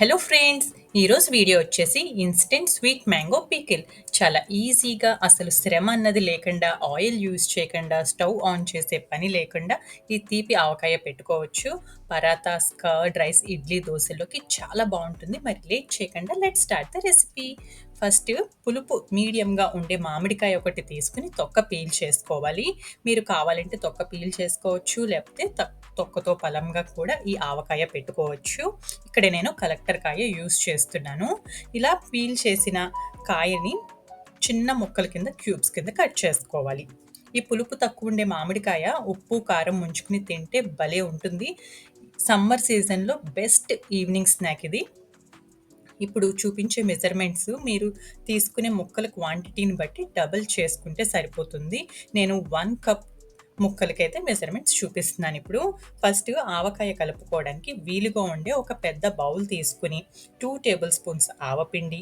Hello friends ఈరోజు video వచ్చేసి instant sweet mango pickle చాలా ఈజీగా అసలు శ్రమ అన్నది లేకుండా ఆయిల్ యూజ్ చేయకుండా స్టవ్ ఆన్ చేసే పని లేకుండా ఈ తీపి ఆవకాయ పెట్టుకోవచ్చు. పరాతాస్ కర్డ్ రైస్ ఇడ్లీ దోశలోకి చాలా బాగుంటుంది. మరి లేట్ చేయకుండా let start the recipe first పులుపు మీడియంగా ఉండే మామిడికాయ ఒకటి తీసుకుని తొక్క పీల్ చేసుకోవాలి. మీరు కావాలంటే తొక్క పీల్ చేసుకోవచ్చు లేకపోతే తొక్కతో పలంగా కూడా ఈ ఆవకాయ పెట్టుకోవచ్చు. ఇక్కడ నేను కలెక్టర్ కాయ యూస్ చేస్తున్నాను. ఇలా పీల్ చేసిన కాయని చిన్న ముక్కల కింద క్యూబ్స్ కింద కట్ చేసుకోవాలి. ఈ పులుపు తక్కువ ఉండే మామిడికాయ ఉప్పు కారం ముంచుకుని తింటే భలే ఉంటుంది. సమ్మర్ సీజన్లో బెస్ట్ ఈవినింగ్ స్నాక్ ఇది. ఇప్పుడు చూపించే మెజర్మెంట్స్ మీరు తీసుకునే ముక్కల క్వాంటిటీని బట్టి డబుల్ చేసుకుంటే సరిపోతుంది. నేను వన్ కప్ ముక్కలకైతే మెజర్మెంట్స్ చూపిస్తున్నాను. ఇప్పుడు ఫస్ట్ ఆవకాయ కలుపుకోవడానికి వీలుగా ఉండే ఒక పెద్ద బౌల్ తీసుకుని టూ టేబుల్ స్పూన్స్ ఆవపిండి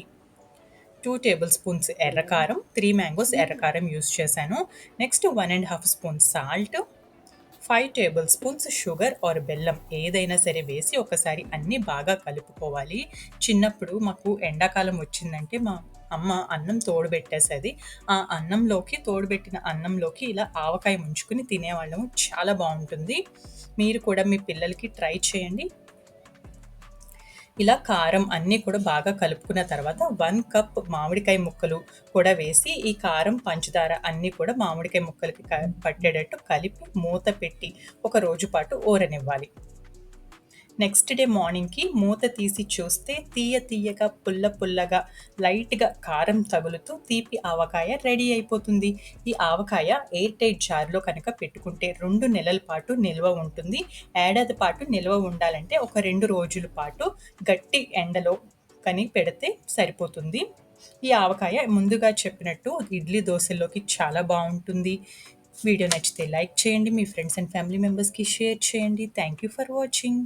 టూ టేబుల్ స్పూన్స్ ఎర్రకారం త్రీ మ్యాంగోస్ ఎర్రకారం యూస్ చేశాను. Next one and half spoon salt five tablespoons sugar or బెల్లం ఏదైనా సరే వేసి ఒకసారి అన్నీ బాగా కలుపుకోవాలి. చిన్నప్పుడు మాకు ఎండాకాలం వచ్చిందంటే మా అమ్మ అన్నం తోడుబెట్టేసేది. ఆ అన్నంలోకి తోడుబెట్టిన అన్నంలోకి ఇలా ఆవకాయ ముంచుకుని తినేవాళ్ళము. చాలా బాగుంటుంది. మీరు కూడా మీ పిల్లలకి ట్రై చేయండి. ఇలా కారం అన్నీ కూడా బాగా కలుపుకున్న తర్వాత వన్ కప్ మామిడికాయ ముక్కలు కూడా వేసి ఈ కారం పంచదార అన్నీ కూడా మామిడికాయ ముక్కలకి పట్టేటట్టు కలిపి మూత పెట్టి ఒక రోజు పాటు ఊరనివ్వాలి నెక్స్ట్ డే మార్నింగ్కి మూత తీసి చూస్తే తీయ తీయగా పుల్ల పుల్లగా లైట్గా కారం తగులుతూ తీపి ఆవకాయ రెడీ అయిపోతుంది. ఈ ఆవకాయ ఎయిర్ టైట్ జార్లో కనుక పెట్టుకుంటే రెండు నెలల పాటు నిల్వ ఉంటుంది. ఏడాది పాటు నిల్వ ఉండాలంటే ఒక రెండు రోజుల పాటు గట్టి ఎండలో కని పెడితే సరిపోతుంది. ఈ ఆవకాయ ముందుగా చెప్పినట్టు ఇడ్లీ దోశల్లోకి చాలా బాగుంటుంది. వీడియో నచ్చితే లైక్ చేయండి. మీ ఫ్రెండ్స్ అండ్ ఫ్యామిలీ మెంబర్స్కి షేర్ చేయండి. Thank you for watching.